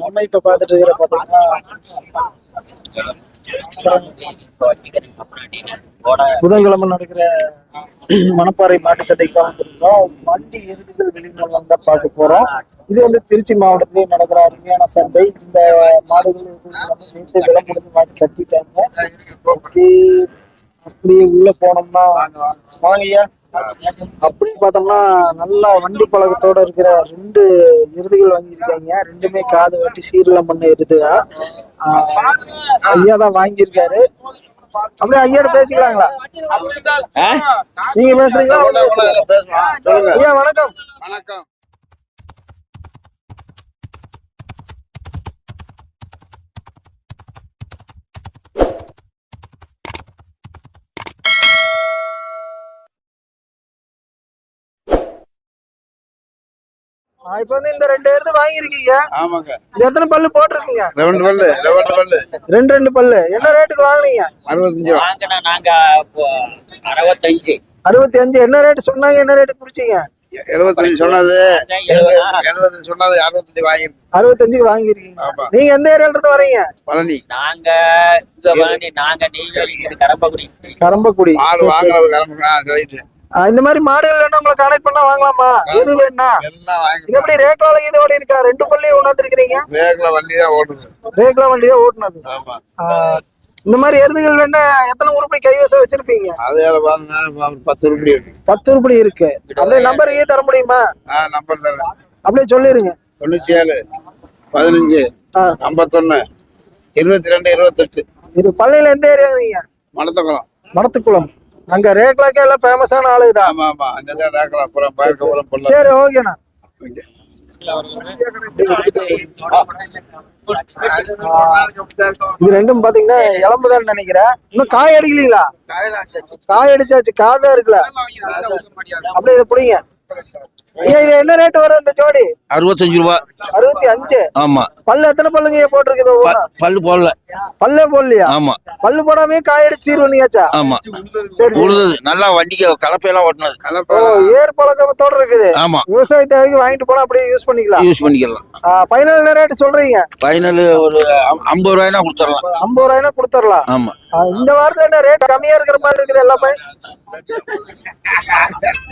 நம்ம இப்ப பாத்துட்டு இருக்கிற பாத்தீங்கன்னா புதன்கிழமை நடக்கிற மணப்பாறை மாட்டுச்சந்தைக்கு தான் வந்திருக்கோம் வண்டி எருதுகள் வெளிநாள் தான் பார்க்க போறோம். இது வந்து திருச்சி மாவட்டத்திலேயே நடக்கிற அருமையான சந்தை. இந்த மாடுகள் நேற்று விலை முடிஞ்சு வாங்கி கட்டிட்டாங்க. அப்படியே உள்ள போனோம்னா வாங்கய்யா. அப்படி பார்த்தோம்னா நல்லா வண்டி பழக்கத்தோட இருக்கிற ரெண்டு எருதுகள் வாங்கியிருக்காங்க. ரெண்டுமே காது வெட்டி சீரெல்லாம் பண்ண எருதுயா ஐயா தான் வாங்கியிருக்காரு. அப்படியே ஐயாட்ட பேசிக்கலாங்களா? நீங்க பேசுறீங்களா? ஐயா வணக்கம். வணக்கம் ஆ, இப்ப வந்து இந்த ரெண்டு எருது வாங்கியிருக்கீங்க. ஆமாங்க. இது எத்தனை பல்லு போட்டிருக்கீங்க? பல்லு பல்லு. ரெண்டு ரெண்டு பல்லு. என்ன ரேட்டுக்கு வாங்குனீங்க? அறுபத்தஞ்சு வாங்கின நாங்க அறுபத்தஞ்சு. அறுபத்தி அஞ்சு என்ன ரேட் சொன்னாங்க? என்ன ரேட்டு குடிச்சீங்க எழுபத்தஞ்சு சொன்னது. எழுபதா? எழுபத்தஞ்சு சொன்னது அறுபத்தஞ்சு வாங்கிருக்கு அறுபத்தஞ்சுக்கு வாங்கியிருக்கீங்க. ஆமா. நீங்க எந்த ஏரியால இருந்து வரீங்க பழனி. நாங்க நாங்க நீங்க இது கரம்பக்குடி. கரம்பக்குடி. ஆள் வாங்கினது கிளம்புங்க ஆ ரைட்டு இந்த மாதிரி மாடுகள் வேணும் உங்களை கனெக்ட் பண்ணா வாங்கலாமா? எது வேணா இது எப்படி ரேக்லால இது ஓடி இருக்கா? ரெண்டு பள்ளியும் உணர்ந்துருக்கீங்க வேகல வண்டி தான் ஓடுது. ரேக்லா வண்டி தான் ஓட்டுனது இந்த மாதிரி எருதுகள் வேணா எத்தனை உருப்படி கைவசம் வச்சிருப்பீங்க? அது பத்து ரூபாய் இருக்கு. பத்து உருப்படி இருக்கு. அப்படியே நம்பர் ஏ தர முடியுமா? நம்பர் தரேன். அப்படியே சொல்லிருங்க. தொண்ணூத்தி ஏழு பதினஞ்சு. ஐம்பத்தொன்னு இருபத்தி ரெண்டு இருபத்தெட்டு. இது பள்ளியில எந்த ஏரியா நீங்க? மணத்தக்குளம். மடத்துக்குளம். அங்க ரேக்லாக்கே எல்லாம் ஃபேமஸான ஆளுதான் ஆமா ஆமா. அங்கதான் ரேக்கலாம் அப்புறம் பார்க்க போறோம் பொருள் சரி ஓகேண்ணா ஓகே. இது ரெண்டும் பாத்தீங்கன்னா இளம்புதான் நினைக்கிறேன். இன்னும் காய் அடிக்கலீங்களா? காய் அடிச்சாச்சு. காதா இருக்குல்ல. அப்படியே இதை பிடிங்க. என்ன ரேட் வரும் இந்த ஜோடி? அறுபத்தஞ்சு ரூபா. அறுபத்தி அஞ்சு? ஆமா. பல்லு எத்தனை பல்லுங்க போட்டிருக்குது பல்லு போடல. பல்லே போடலையா? ஆமா. பல்லு போடாமே காய் அடிச்சு சீர் பண்ணியாச்சா ஆமா. சரி. உழுது நல்லா வண்டிக்கு கலப்பையெல்லாம் ஓட்டினது. ஓ ஏர் பழக்கத்தோட இருக்குது. ஆமா. விவசாய தேவைக்கு வாங்கிட்டு போனா அப்படியே யூஸ் பண்ணிக்கலாம். யூஸ் பண்ணிக்கலாம். ஃபைனல் என்ன ரேட் சொல்றீங்க? ஃபைனல் ஒரு ஐம்பது ரூபாய்னா கொடுத்துடலாம். ஐம்பது ரூபாய்னா கொடுத்துடலாம். ஆமா. இந்த வாரத்துல என்ன ரேட் கம்மியா இருக்கிற மாதிரி இருக்குது எல்லாமே?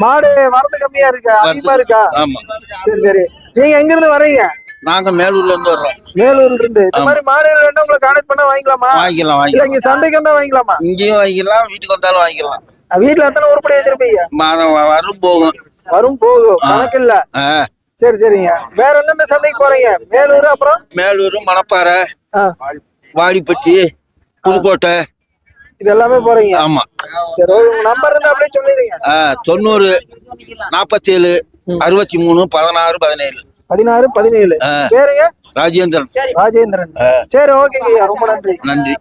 மாடு வரது கம்மியா இருக்கா? அதிகமா இருக்கா? ஆமா. சரி சரி. நீங்க எங்க இருந்து வரீங்க? நாங்க மேலூர்ல இருந்து வர்றோம். மேலூர்ல இருந்து இந்த மாதிரி மாடுகள் வேணா உங்களை கான்டாக்ட் பண்ணா வாங்கிக்கலாமா? வாங்கிக்கலாம் வாங்கிக்கலாம். இங்க சந்தைக்கு வந்தா வாங்கிக்கலாமா? இங்கேயும் வாங்கிக்கலாம் வீட்டுக்கு வந்தாலும் வாங்கிக்கலாம். வீட்டுல எத்தனை உருப்படி வச்சிருப்பீங்க? வரும் போகும். வரும் போகும். கணக்கு இல்ல. சரி சரிங்க. வேற எந்தெந்த சந்தைக்கு போறீங்க? மேலூர் அப்புறம்? மேலூர் மணப்பாறை வாடிப்பட்டி புதுக்கோட்டை. இது எல்லாமே போறீங்க. ஆமா. சரி உங்க நம்பர் இருந்தா அப்படியே சொல்லிடுங்க. தொண்ணூறு நாற்பத்தேழு அறுபத்தி மூணு பதினாறு பதினேழு. பதினாறு பதினேழு. பேருங்க? ராஜேந்திரன். ராஜேந்திரன். சரி ஓகேங்க ரொம்ப நன்றி. நன்றி.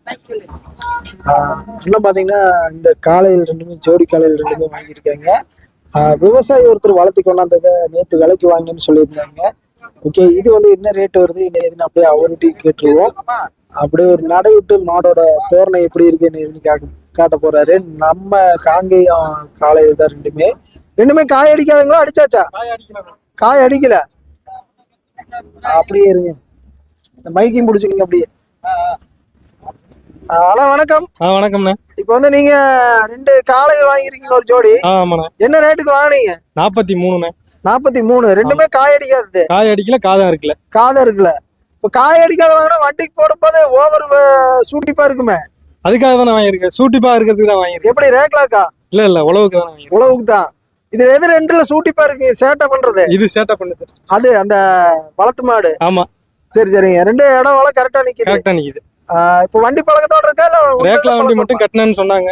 இன்னும் பாத்தீங்கன்னா இந்த காலையில் ரெண்டுமே ஜோடி காலையில் ரெண்டுமே வாங்கியிருக்காங்க. ஆஹ் விவசாயி ஒருத்தர் வளர்த்து கொண்டாந்ததை நேத்து விலைக்கு வாங்கினேன்னு சொல்லியிருந்தாங்க. ஓகே இது வந்து என்ன ரேட் வருது என்ன எதுன்னு அப்படியே அவர்கிட்டயும் கேட்டுருவோம். அப்படியே ஒரு நடை விட்டு மாடோட தோரணை எப்படி இருக்கு என்ன எதுன்னு காக்க காட்ட போறாரு. நம்ம காங்கேயம் காலையில் தான் ரெண்டுமே. ரெண்டுமே காய் அடிக்காதுங்களா? அடிச்சாச்சா? காய் அடிக்கல. அப்படியே இருங்க. இந்த மைக்கையும் பிடிச்சிக்கங்க அப்படியே. அண்ணா வணக்கம். ஆ வணக்கம்ண்ணே. இப்போ வந்து நீங்க ரெண்டு காளைகள் வாங்கிருக்கீங்க ஒரு ஜோடி. ஆமாண்ணே. என்ன ரேட்டுக்கு வாங்குனீங்க? நாற்பத்தி மூணுண்ணே. நாற்பத்தி மூணு. ரெண்டுமே காய் அடிக்காதது காய் அடிக்கல காதம் இருக்குல்ல காதம் இருக்குல்ல இப்போ காய் அடிக்காத வாங்கினா வண்டிக்கு போடும்போது ஓவர் சூட்டிப்பா இருக்குமே. அதுக்காக தான் வாங்கியிருக்கேன் சூட்டிப்பா இருக்கிறதுக்கு தான் வாங்கியிருக்கேன் எப்படி ரேக்லாக்கா? இல்ல இல்ல உழவுக்கு தான் உழவுக்கு தான். இது எது ரெண்டுல சூட்டிப்பா இருக்கு? சேட்டை பண்றது. இது சேட்டை பண்ணுது. அது அந்த வளர்த்து மாடு. ஆமா. சரி சரிங்க. ரெண்டு இடம் வள கரெக்டா நிக்குது. கரெக்டா நிக்குது. இப்போ வண்டி பழக்கத்தோட இருக்கா இல்ல ரேக்லா வண்டி மட்டும் கட்டினேன்னு சொன்னாங்க.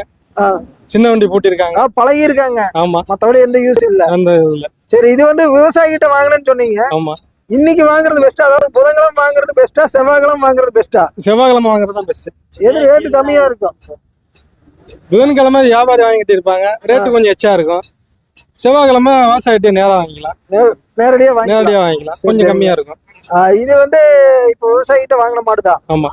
சின்ன வண்டி பூட்டிருக்காங்க பழகி இருக்காங்க ஆமா. மத்தபடி எந்த யூஸ் இல்ல. அந்த இல்ல. சரி இது வந்து விவசாயி கிட்ட வாங்கினேன்னு சொன்னீங்க. ஆமா. இன்னைக்கு வாங்குறது பெஸ்டா அதாவது புதன்கிழமை வாங்குறது பெஸ்டா செவ்வாய்க்கிழமை வாங்குறது பெஸ்டா செவ்வாய்க்கிழமை வாங்குறது தான் பெஸ்ட் எது ரேட்டு கம்மியா இருக்கும்? புதன்கிழமை வியாபாரி வாங்கிட்டு இருப்பாங்க. ரேட்டு கொஞ்சம் எச்சா இருக்கும். செவ்வாய்க்கிழமை விவசாயிட்டு நேரம் வாங்கிக்கலாம். நேரடியா நேரடியா வாங்கிக்கலாம். கொஞ்சம் கம்மியா இருக்கும். இது வந்து இப்போ விவசாயிகிட்ட வாங்கின மாடுதான். ஆமா.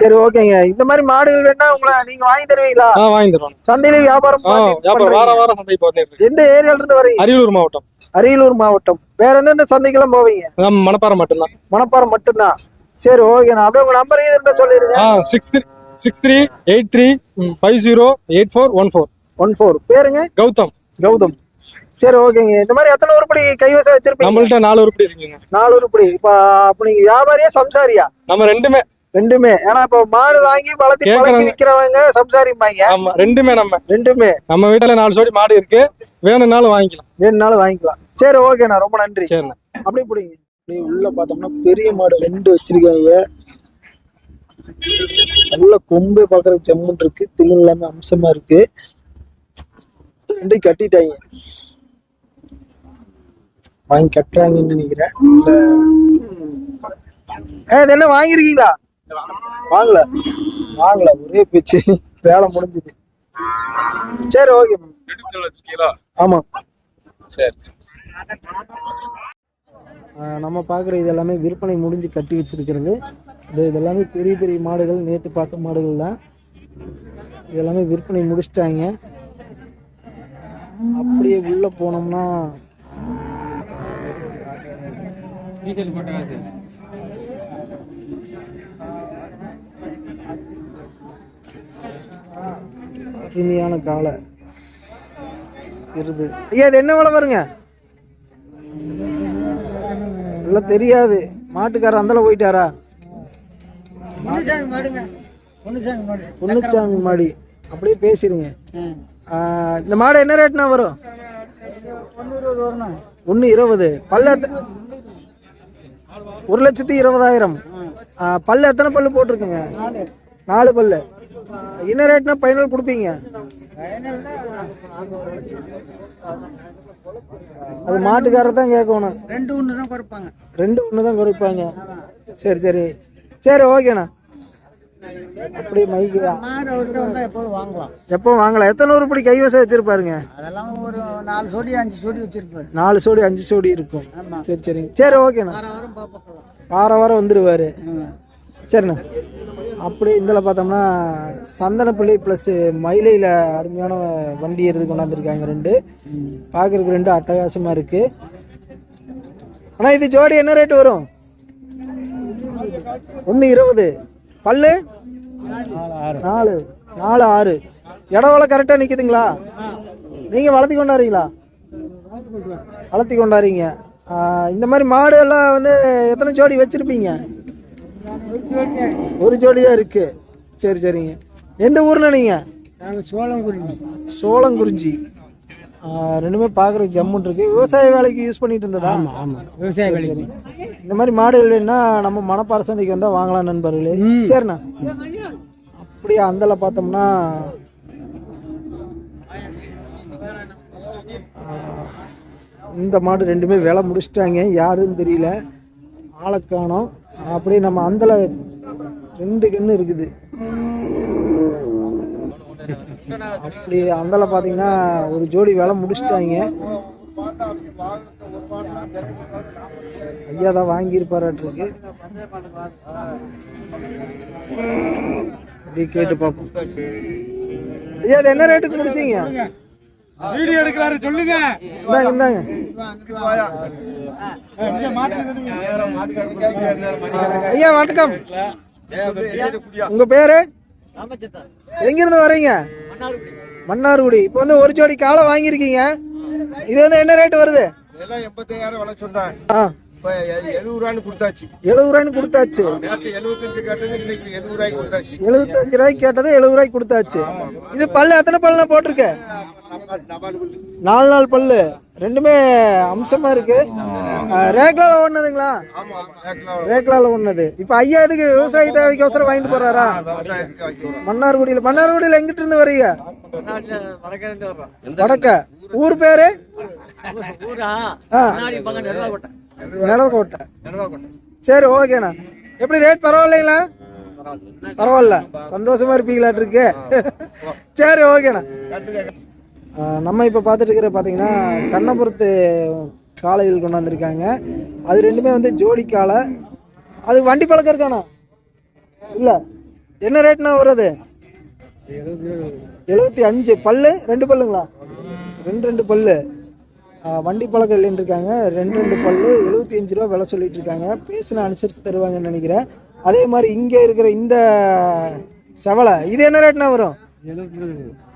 சரி ஓகேங்க. இந்த மாதிரி மாடுகள் வேணா உங்களை நீங்க வாங்கி தருவீங்களா? ஆ வாங்கி தருவாங்க சந்தையில வியாபாரம் வியாபாரம். வாரம் வாரம் சந்தைக்கு வந்துட்டு இருக்கு எந்த ஏரியால இருந்து வரீங்க அரியலூர் மாவட்டம். அரியலூர் மாவட்டம். வேற எந்தெந்த சந்தைக்கெல்லாம் போவீங்க? மணப்பாறை மட்டும்தான். மணப்பாறை மட்டும்தான். சரி ஓகே. நான் அப்படியே உங்க நம்பர் இருந்தா சொல்லிருங்க six three six three eight three five zero eight four one four one four பேருங்க? கௌதம். கௌதம். சரி ஓகேங்க. இந்த மாதிரி எத்தனை உருப்படி கைவசம் வச்சிருப்பீங்க? நம்மள்ட்ட நாலு உருப்படி இருக்குங்க. நாலு உருப்படி. இப்ப அப்ப நீங்க வியாபாரியா சம்சாரியா? நம்ம ரெண்டுமே. ரெண்டுமே. ஏன்னா இப்ப மாடு வாங்கி வளர்த்தி பழக்கி. விக்கிறவங்க சம்சாரிப்பாங்க ஆமா ரெண்டுமே நம்ம. ரெண்டுமே. நம்ம வீட்டுல நாலு சோடி மாடு இருக்கு. வேணும்னாலும் வாங்கிக்கலாம். வேணும்னாலும் வாங்கிக்கலாம். சரி ஓகேண்ணா ரொம்ப நன்றி. சரிண்ணா. அப்படியே பிடிங்க. அப்படியே உள்ள பார்த்தோம்னா பெரிய மாடு ரெண்டு வச்சிருக்காங்க. நல்ல கொம்பு பார்க்கறதுக்கு ஜம்முன் இருக்கு. திமிழ் எல்லாமே அம்சமா இருக்கு. ரெண்டையும் கட்டிட்டாங்க. வாங்கி கட்டுறாங்கன்னு நினைக்கிறேன். என்ன வாங்கிருக்கீங்களா வாங்கல. வாங்கல. ஒரே பேச்சு. வேலை முடிஞ்சது. சரி ஓகே ஆமா. ஆஹ் நம்ம பார்க்குற இது எல்லாமே விற்பனை முடிஞ்சு கட்டி வச்சிருக்கிறது. இது இது எல்லாமே பெரிய பெரிய மாடுகள் நேற்று பார்த்த மாடுகள் தான். இது எல்லாமே விற்பனை முடிச்சிட்டாங்க. அப்படியே உள்ள போனோம்னா அருமையான காலை இருது ஐயா இது என்ன விலை வருங்க? எல்லாம் தெரியாது. மாட்டுக்காரர் அந்தல போயிட்டாரா? பொன்னுச்சாமி மாடி. அப்படியே பேசிடுங்க. இந்த மாடு என்ன ரேட்னா வரும்? ஒன்று இருபது பல்ல ஒரு லட்சத்தி இருபதாயிரம். பல்லு எத்தனை பல்லு போட்டிருக்குங்க? நாலு பல்லு. என்ன ரேட்னா ஃபைனல் கொடுப்பீங்க? அது மாட்டுக்காரர் தான் கேட்கணும். ரெண்டு ஒன்று தான் குறைப்பாங்க. ரெண்டு ஒன்று தான் குறைப்பாங்க. சரி சரி. சரி ஓகேண்ணா அப்படியே மைக்கு வாங்கலாம். எப்போ வாங்கலாம். எத்தனை உருப்படி கைவசம் வச்சிருப்பாருங்க? அதெல்லாம் ஒரு நாலு சோடி அஞ்சு சோடி வச்சிருப்பாரு. நாலு சோடி அஞ்சு சோடி இருக்கும். சரி சரிங்க சரி ஓகேண்ணா வாரம் வார வாரம் வந்துருவாரு. சரிண்ணா. அப்படியே இதில் பார்த்தோம்னா சந்தனப்பள்ளி ப்ளஸ்ஸு மயிலையில் அருமையான வண்டி எடுத்து கொண்டாந்துருக்காங்க ரெண்டு. பார்க்குறதுக்கு ரெண்டு அட்டகாசமாக இருக்குது ஆனால் இது ஜோடி என்ன ரேட்டு வரும்? ஒன்று இருபது. பல்லு? நாலு. நாலு ஆறு. இடவெல்லாம் கரெக்டாக நிற்கிதுங்களா நீங்கள் வளர்த்தி கொண்டாடுறீங்களா? வளர்த்தி கொண்டாடுறீங்க. இந்த மாதிரி மாடு எல்லாம் வந்து எத்தனை ஜோடி வச்சுருப்பீங்க? ஒரு ஜோடி தான் இருக்கு. சரி சரிங்க. எந்த ஊர்ல நீங்க? நாங்கள் சோளங்குருவி சோளங்குறிஞ்சி. ஆ, ரெண்டுமே பார்க்குறதுக்கு ஜம்முன் இருக்கு. விவசாய வேலைக்கு யூஸ் பண்ணிட்டு இருந்ததா? ஆமாம் விவசாய வேலைக்கு. இந்த மாதிரி மாடுகள் வேணும்னா நம்ம மணப்பாறை சந்தைக்கு வந்தால் வாங்கலாம் நண்பர்களே. சரிண்ணா. அப்படியே அந்தல பார்த்தோம்னா இந்த மாடு ரெண்டுமே விலை முடிச்சிட்டாங்க. யாருன்னு தெரியல. ஆளை காணோம். அப்படி நம்ம அந்தல ரெண்டு கன்று இருக்குது. அப்படி அந்தல பார்த்தீங்கன்னா ஒரு ஜோடி வேலை முடிச்சிட்டாங்க. ஐயா தான் வாங்கியிருப்பாராட்டிருக்கு. அப்படி கேட்டு பார்ப்போம். ஐயா இது என்ன ரேட்டுக்கு முடிச்சீங்க? வீடியோ எடுக்கிறாரு சொல்லுங்க. இந்தாங்க இந்தாங்க. ஐயா வணக்கம். உங்க பேரு? எங்க இருந்து வர்றீங்க? மன்னார்குடி. இப்போ வந்து ஒரு ஜோடி காலை வாங்கியிருக்கீங்க. இது வந்து என்ன ரேட் வருது? எல்லாம் எண்பத்தாயிரம் விலை சொன்னாங்க. எழுபது கொடுத்தாச்சு. எழுபது ரூபாய்னு கொடுத்தாச்சு எழுபத்தஞ்சு கேட்டது இன்னைக்கு எழுபது ரூபாய்க்கு கேட்டது எழுபது ரூபாய்க்கு கொடுத்தாச்சு இது பல்லு எத்தனை பல்லுனா போட்டிருக்க? நாலு நாலு பல்லு. ரெண்டுமே அம்சமா இருக்கு. ரேக்லால ஏக்கலா ரேக்லால ஓடுனது இப்போ ஐயா இதுக்கு விவசாய தேவைக்கோசரம் வாங்கிட்டு போறாரா? மன்னார்குடியில் மன்னார்குடியில் எங்கிட்ட இருந்து வரீங்க வடக்க. ஊர் பேரு? ஆ நிலக்கோட்டை சரி ஓகேண்ணா எப்படி ரேட் பரவாயில்லைங்களா? பரவாயில்ல. சந்தோஷமா இருப்பீங்களாட்டு இருக்கு சரி ஓகேண்ணா நம்ம இப்போ பார்த்துட்டு இருக்கிற பார்த்தீங்கன்னா கண்ணபுரத்து காளைகள் கொண்டாந்துருக்காங்க அது ரெண்டுமே வந்து ஜோடி காளை. அது வண்டி பழக்கம் இருக்காண்ணா இல்ல. என்ன ரேட்னா வருது எழுபத்தி அஞ்சு. பல்லு? ரெண்டு பல்லுங்களா? ரெண்டு ரெண்டு பல்லு. வண்டி பழக்கம் இல்லைன்னு இருக்காங்க ரெண்டு ரெண்டு பல்லு எழுபத்தி அஞ்சு ரூபா விலை சொல்லிட்டு இருக்காங்க பேசின அனுசரித்து தருவாங்கன்னு நினைக்கிறேன். அதே மாதிரி இங்கே இருக்கிற இந்த செவலை இது என்ன ரேட்னா வரும்?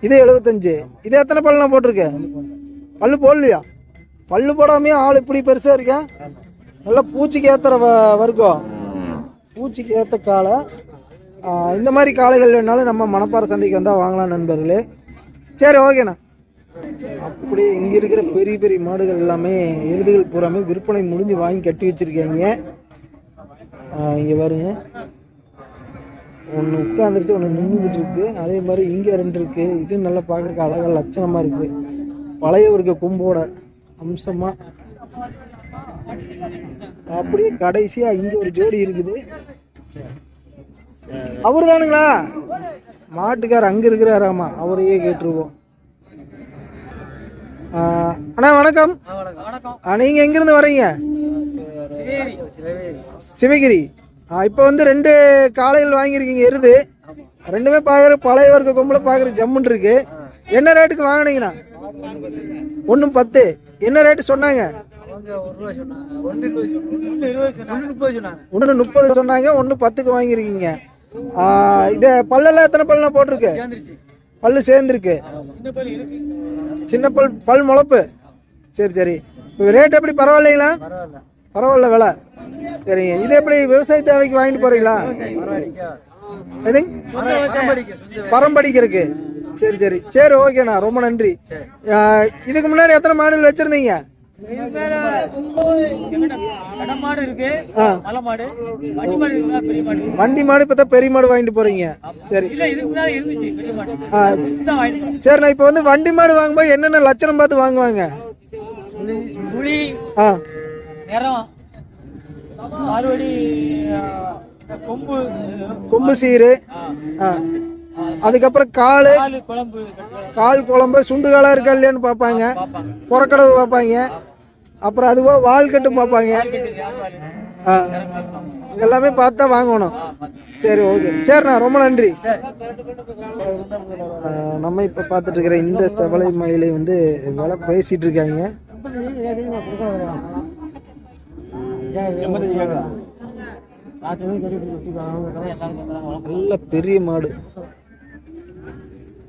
இது எழுபத்தஞ்சு இது எத்தனை பல்லுனா போட்டிருக்கு? பல்லு போடலையா? பல்லு போடாமையே ஆள் இப்படி பெருசா இருக்கா? நல்லா பூச்சிக்கு வ- வர்க்கம். பூச்சிக்கு ஏற்ற ஆ, இந்த மாதிரி காளைகள் வேணாலும் நம்ம மணப்பாறை சந்தைக்கு வந்தால் வாங்கலாம் நண்பர்களே. சரி ஓகேண்ணா. அப்படியே இங்கே இருக்கிற பெரிய பெரிய மாடுகள் எல்லாமே எருதுகள் பூராமே விற்பனை முடிஞ்சு வாங்கி கட்டி வச்சிருக்காங்க. இங்கே பாருங்க. ஒன்று உட்காந்துருச்சு ஒன்று நின்றுக்கிட்டு இருக்கு. அதே மாதிரி இங்கே ரெண்டு இருக்கு. இது நல்லா பார்க்குறக்கு அழகாக லட்சணமாக இருக்கு. பழைய இருக்க கொம்போட அம்சமாக அப்படியே கடைசியாக இங்கே ஒரு ஜோடி இருக்குது. அவர் தானுங்களா மாட்டுக்கார் அங்கே இருக்கிறாராமா? அவரையே கேட்டுருவோம். அண்ணா வணக்கம். ஆ, நீங்க எங்க இருந்து வரீங்க சிவகிரி. ஆ, இப்போ வந்து ரெண்டு காளைகள் வாங்கியிருக்கீங்க எருது. ரெண்டுமே பார்க்குற பழைய வர்க்க கொம்புல பார்க்குற ஜம்முன் இருக்கு. என்ன ரேட்டுக்கு வாங்கினீங்கண்ணா? ஒன்று பத்து. என்ன ரேட்டு சொன்னாங்க? ஒன்று முப்பது சொன்னாங்க. ஒன்று பத்துக்கு வாங்கியிருக்கீங்க. இது பல்லெல்லாம் எத்தனை பல்லுனா போட்டிருக்கு? பல்லு சேர்ந்துருக்கு. சின்ன பல் பல் முளப்பு. சரி சரி. இப்போ ரேட் எப்படி? பரவாயில்லைங்களா? பரவாயில்ல விலை. சரிங்க இது எப்படி விவசாய தேவைக்கு வாங்கிட்டு போறீங்களா? எதுங்க பரம்படிக்கிறதுக்கு சரி சரி. சரி ஓகேண்ணா. ரொம்ப நன்றி. இதுக்கு முன்னாடி எத்தனை மாடுகள் வச்சிருந்தீங்க? வண்டி மாடு இருக்குதா பெரிய மாடு வாங்கிட்டு போறீங்க. சரி. சரிண்ணா இப்போ வந்து வண்டி மாடு வாங்கும்போது என்னென்ன லட்சணம் பார்த்து வாங்குவாங்க? கொம்பு. கொம்பு சீரு. ஆ. அதுக்கப்புறம் கால். கால் குழம்பு சுண்டு காலாக இருக்கா இல்லையான்னு பார்ப்பாங்க. புறக்கடவு பார்ப்பாங்க. அப்புறம் அதுவோ வால் கட்டு பார்ப்பாங்க. ஆ. இதெல்லாமே பார்த்து தான் வாங்கணும். சரி ஓகே. சரிண்ணா ரொம்ப நன்றி. நம்ம இப்போ பார்த்துட்டு இருக்கிற இந்த செவலை மயிலை வந்து விலை பேசிட்டு இருக்காங்க. நல்ல பெரிய மாடு.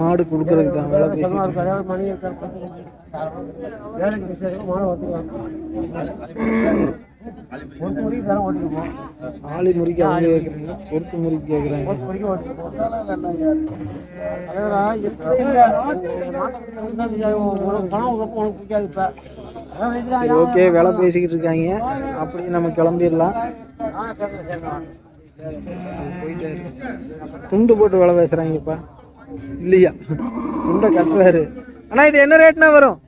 மாடு கொடுக்கறதுக்கு தான் விலை. ஆளி முறிக்கு அவங்க கேட்குறாங்க பொறுத்து முறிக்கு கேட்குறாங்க ஓகே விலை பேசிக்கிட்டு இருக்காங்க. அப்படியே நம்ம கிளம்பிடலாம். துண்டு போட்டு விலை பேசுறாங்கப்பா இல்லையா? துண்டை கட்டுறாரு. அண்ணா இது என்ன ரேட்னா வரும்?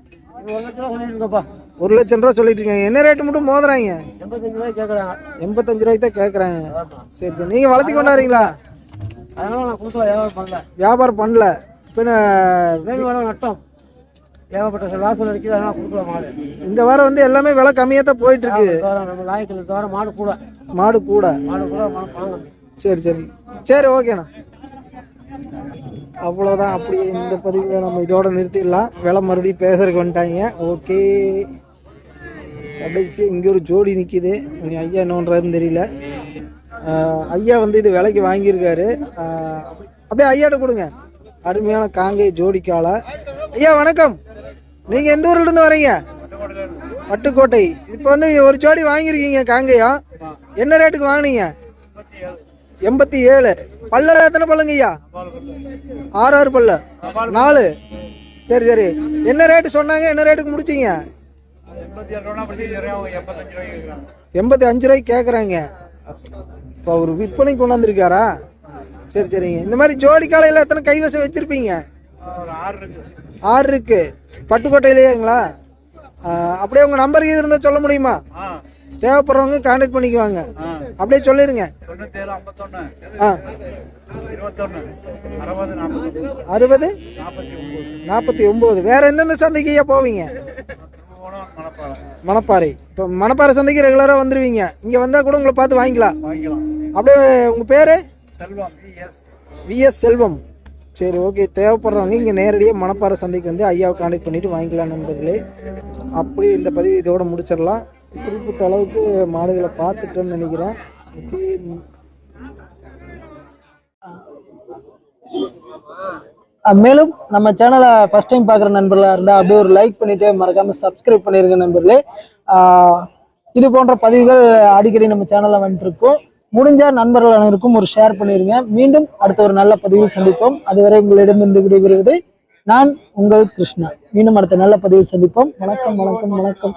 ஒரு லட்சம் ரூபா சொல்லிட்டு இருக்காங்க. என்ன ரேட்டு மட்டும் மோதுறாங்க? எண்பத்தஞ்சு ரூபாய் கேட்குறாங்க எண்பத்தஞ்சு ரூபாய்க்கு தான் கேட்குறாங்க சரி சரி. நீங்கள் வளர்த்தி கொண்டாடுறீங்களா? அதனால நான் கொடுக்கல வியாபாரம் பண்ணல. வியாபாரம் பண்ணல பின்ன வேணும் வேணும் நட்டம் ஏகப்பட்ட லாஸ் அதனால கொடுக்கல மாடு இந்த வாரம் வந்து எல்லாமே விலை கம்மியாக தான் போயிட்டு இருக்கு நம்ம லாயக்கில் இந்த வாரம் மாடு கூட. மாடு கூட மாடு கூட சரி சரி. சரி ஓகேண்ணா அவ்வளோதான் அப்படியே இந்த பதிவை நம்ம இதோட நிறுத்திடலாம். விலை மறுபடியும் பேசுறதுக்கு வந்துட்டாங்க. ஓகே. கடைசி இங்கே ஒரு ஜோடி நிற்கிது ஐயா என்னன்றாருன்னு தெரியல. ஐயா வந்து இது விலைக்கு வாங்கியிருக்காரு. அப்படியே ஐயாட்ட கொடுங்க. அருமையான காங்கை ஜோடிக்கால ஐயா வணக்கம். நீங்கள் எந்த ஊர்ல இருந்து வரீங்க? பட்டுக்கோட்டை. இப்போ வந்து ஒரு ஜோடி வாங்கியிருக்கீங்க காங்கையா? என்ன ரேட்டுக்கு வாங்கினீங்க? எண்பத்தி ஏழு. பல்ல எத்தனை பல்லுங்க ஐயா ஆறு ஆறு பல்லு. நாலு. சரி சரி. என்ன ரேட்டு சொன்னாங்க? என்ன ரேட்டுக்கு முடிச்சீங்க? எண்பத்தி அஞ்சு ரூபாய்க்கு கேட்குறாங்க இப்போ அவர் விற்பனைக்கு கொண்டாந்துருக்காரா? சரி சரிங்க. இந்த மாதிரி ஜோடி காலையில் எத்தனை கைவசம் வச்சுருப்பீங்க? ஆறு இருக்கு. பட்டுக்கோட்டையிலேயேங்களா? அப்படியே உங்கள் நம்பர் இது சொல்ல முடியுமா? தேவைப்படுறவங்க கான்டாக்ட் பண்ணிக்குவாங்க. அப்படியே சொல்லிருங்க. ஆ. அறுபது நாற்பத்தி ஒன்பது வேற எந்தெந்த சந்தைக்கு ஐயா போவீங்க? மணப்பாறை. இப்போ மணப்பாறை சந்தைக்கு ரெகுலரா வந்துருவீங்க. இங்க வந்தா கூட உங்களை பார்த்து வாங்கிக்கலாம். அப்படியே உங்க பேரு? விஎஸ் செல்வம். சரி ஓகே. தேவைப்படுறவங்க இங்கே நேரடியாக மணப்பாறை சந்தைக்கு வந்து ஐயாவை கான்டாக்ட் பண்ணிட்டு வாங்கிக்கலாம் நண்பர்களே. அப்படி இந்த பதிவு இதோட முடிச்சிடலாம். குறிப்பிட்ட அளவுக்கு மாடுகளை பார்த்துட்டோன்னு நினைக்கிறேன். மேலும் நம்ம சேனலை ஃபர்ஸ்ட் டைம் பார்க்குற நண்பர்களாக இருந்தால் அப்படியே ஒரு லைக் பண்ணிவிட்டு மறக்காமல் சப்ஸ்கிரைப் பண்ணிருங்க நண்பர்களே. இது போன்ற பதிவுகள் அடிக்கடி நம்ம சேனலில் வந்துட்டுருக்கோம் இருக்கோம் நண்பர்கள் அனைவருக்கும் ஒரு ஷேர் பண்ணிடுங்க மீண்டும் அடுத்த ஒரு நல்ல பதிவில் சந்திப்போம். அதுவரை உங்களிடமிருந்து விடைபெறுவது நான் உங்கள் கிருஷ்ணா. மீண்டும் அடுத்த நல்ல பதிவில் சந்திப்போம். வணக்கம் வணக்கம் வணக்கம்.